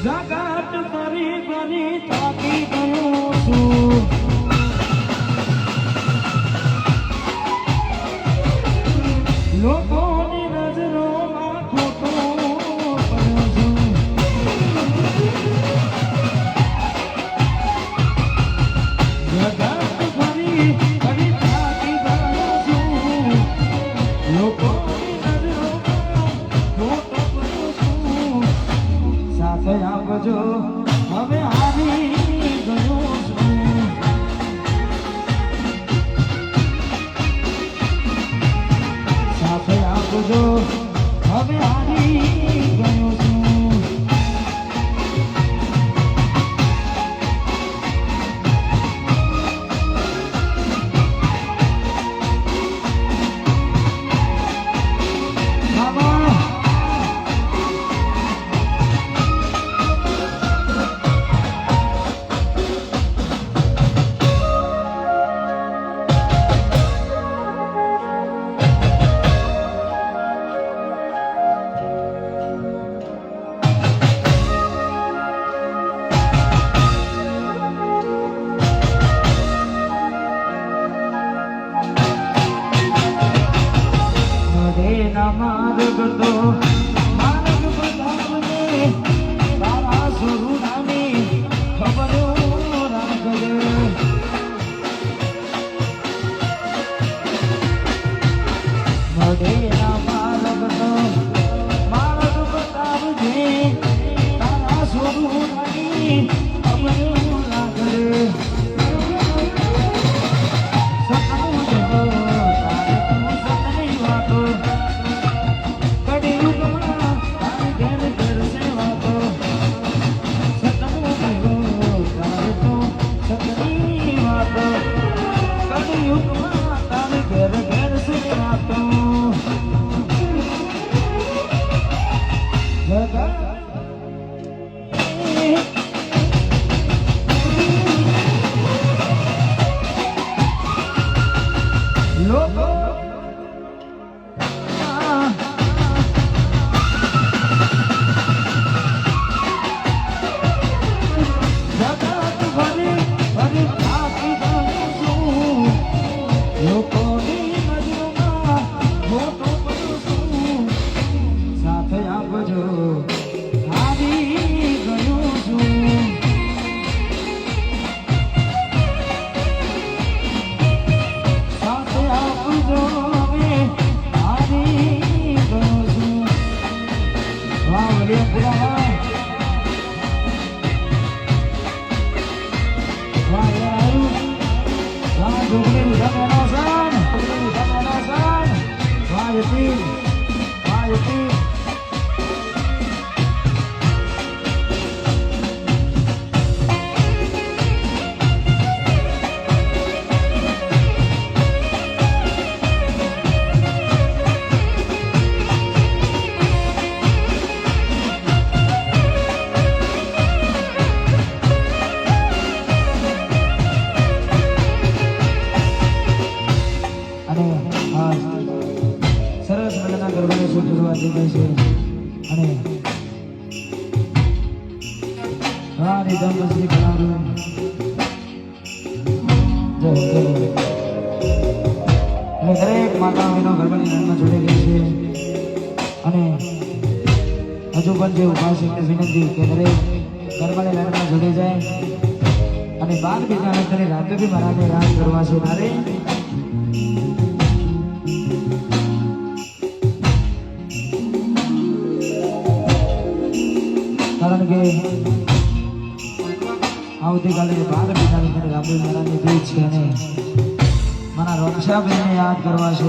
જગત ફરી ફરી થાકી ગયો છું जो મધુબનભાઈ ઉભાસિંહ વિનંતી કે દરેક કરમણે લાઈનમાં જોડી જાય. અને બાર બીજા અંતરે રાતે બી મહારાજને રાજ કરવા છે. મારે કારણ કે આવતીકાલે બાર બીજા અંતરે રામદેવ મહારાજની દેવ છે અને મારા રક્ષાબેનને યાદ કરવા છે.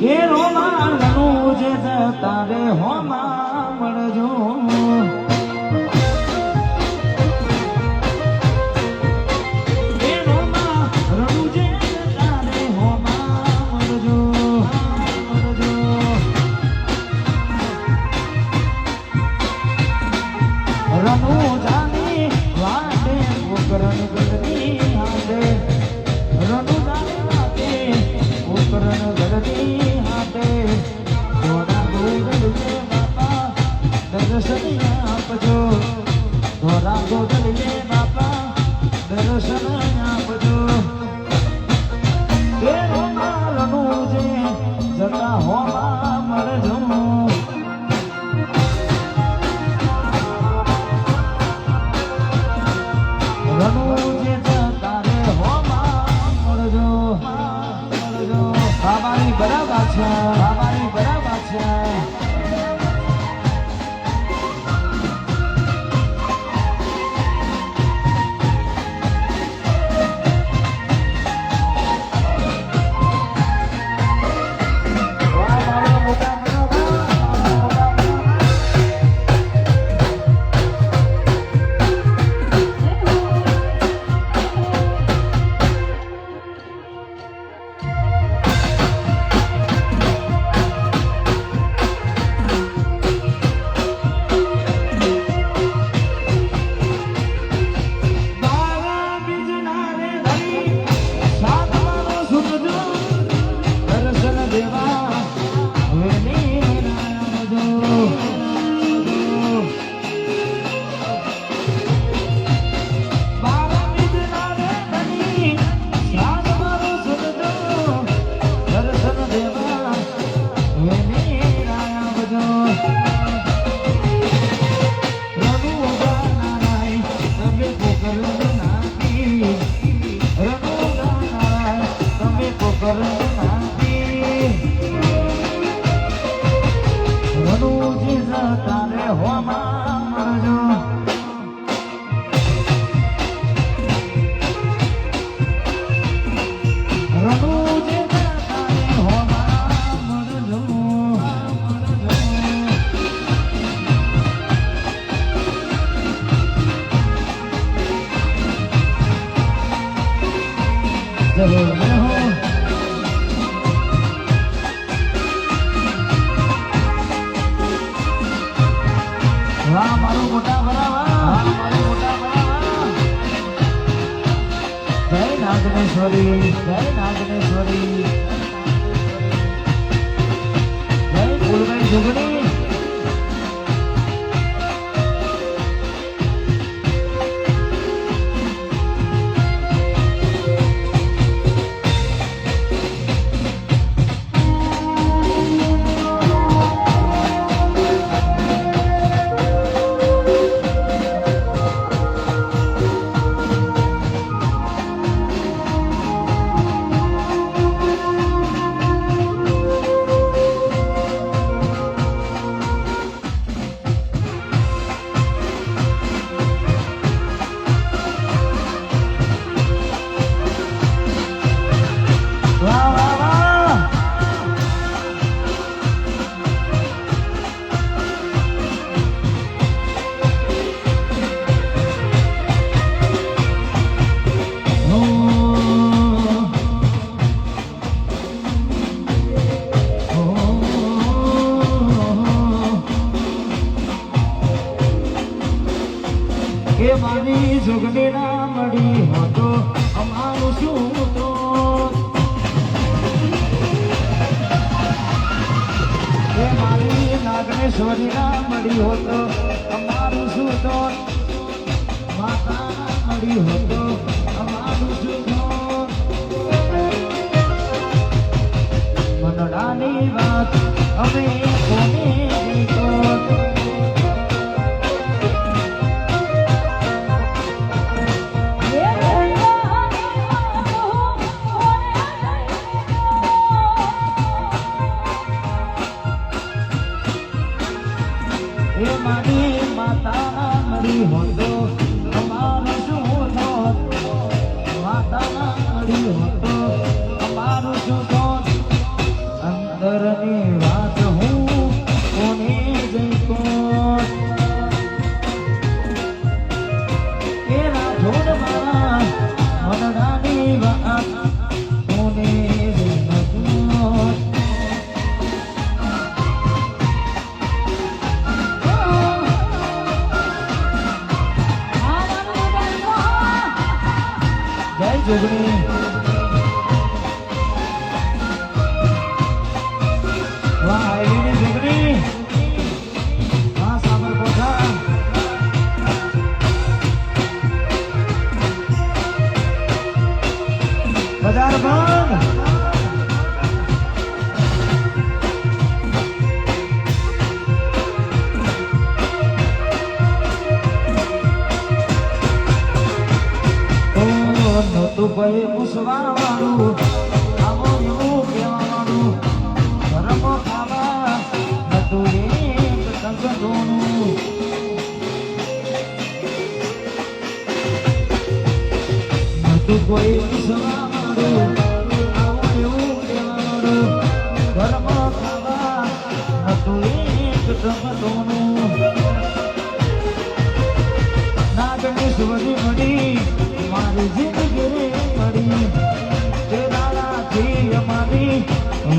ઘેર હોમાં રણુજ તારે હોમાં દર્શન આપજો ધોરા ગોગલ બાપા દર્શન તારે હોમા વાહ મારો મોટા બરાબર મારો મોટા બરાબર જય નાગનેશ્વરી. જય નાગનેશ્વરી ફૂલભાઈ જોગણી Amém. બજાર બંધ. તું ભાઈ પૂછવાનું આવો એવું કહેવાનું ધર્મ કોઈ પૂછવાનું સુવડી મળી મારી જિંદગી મળી તે દાડાથી અમારી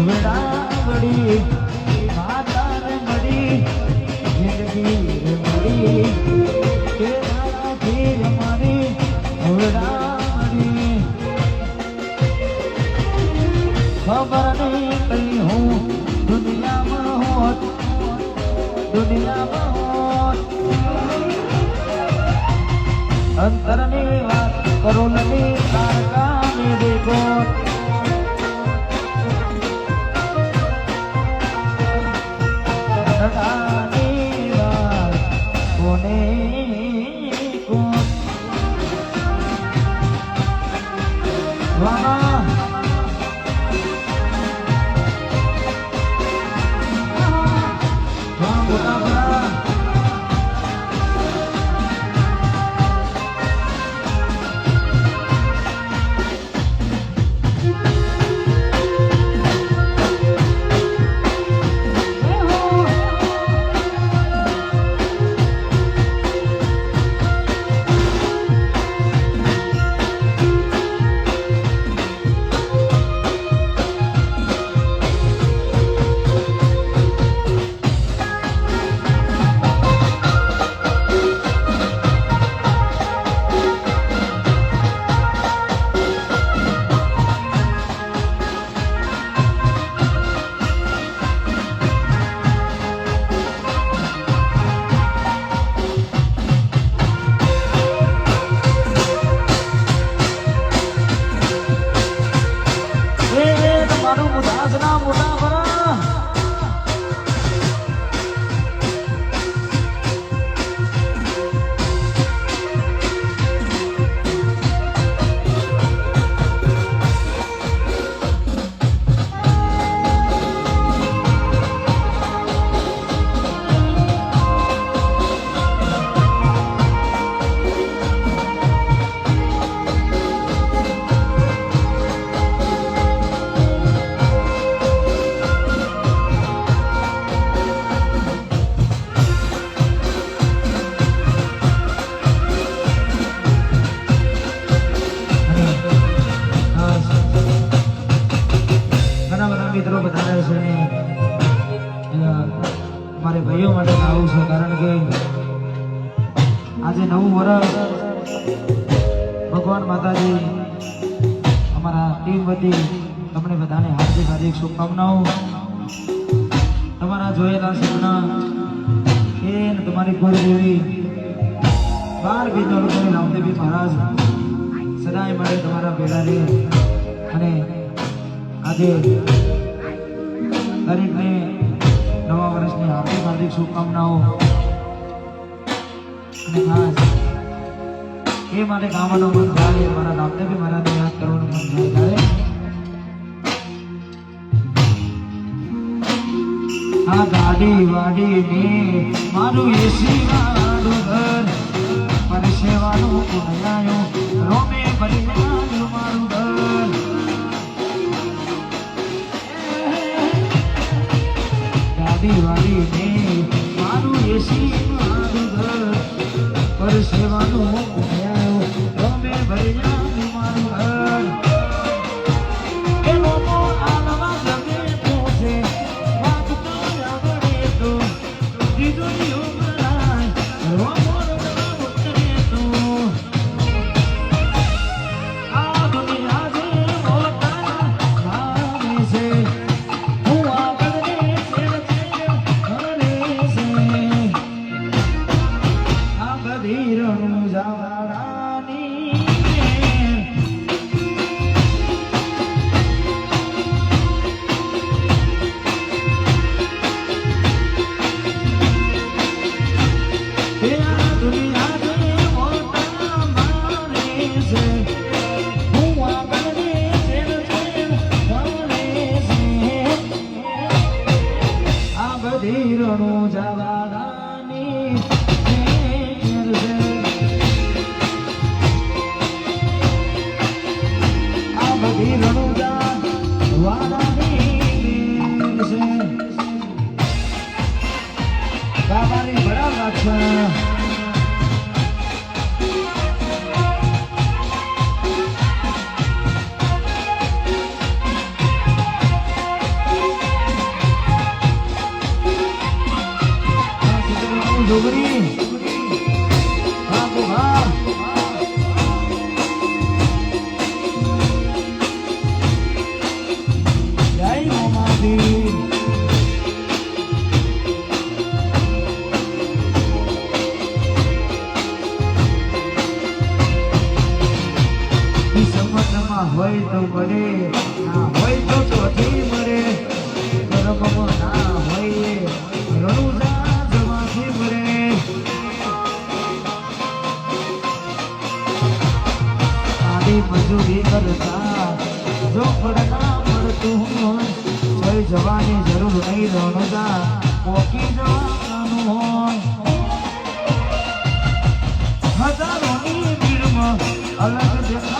વેડા વળી દુનિયામાં હોત મારે ભાઈઓ માટે આવું છે, કારણ કે આજે નવું વર્ષ ભગવાન માતાજી, અમારા ટીમ વતી તમને બધાને હાર્દિક હાર્દિક શુભકામનાઓ. તમારા જોયેલા સપના એ તમારી કુળદેવી બાર બીજો લોકોની રામદેવી મહારાજ સદાય માટે તમારા ભેગા રહે. અને આજે દરેકને વર્ષની હાર્દિક હાર્દિક શુભકામનાઓ. અને ખાસ એ માટે ગાવાનો મન થાય મારા રામદેવી મહારાજને યાદ કરવાનું મન થાય આ ગાડી વાડી ને મારું એસી વાળું ઘર પરસેવાનું કુણાયો રોમે બલિયાનું મારું ઘર. ગાડી વાડી ને મારું એસી મારું ઘર. પરસેવાનું કુણાયો 家。હોય તો મળે ના હોય તો ચોથી મળે ધર્મમાં ના હોય મજૂરી કરતા જો પડતું મળતું હોય જવાની જરૂર નહીં રણુજા પોકી જવાનું હોય. હજારોની ભીડમાં અલગ દેખાય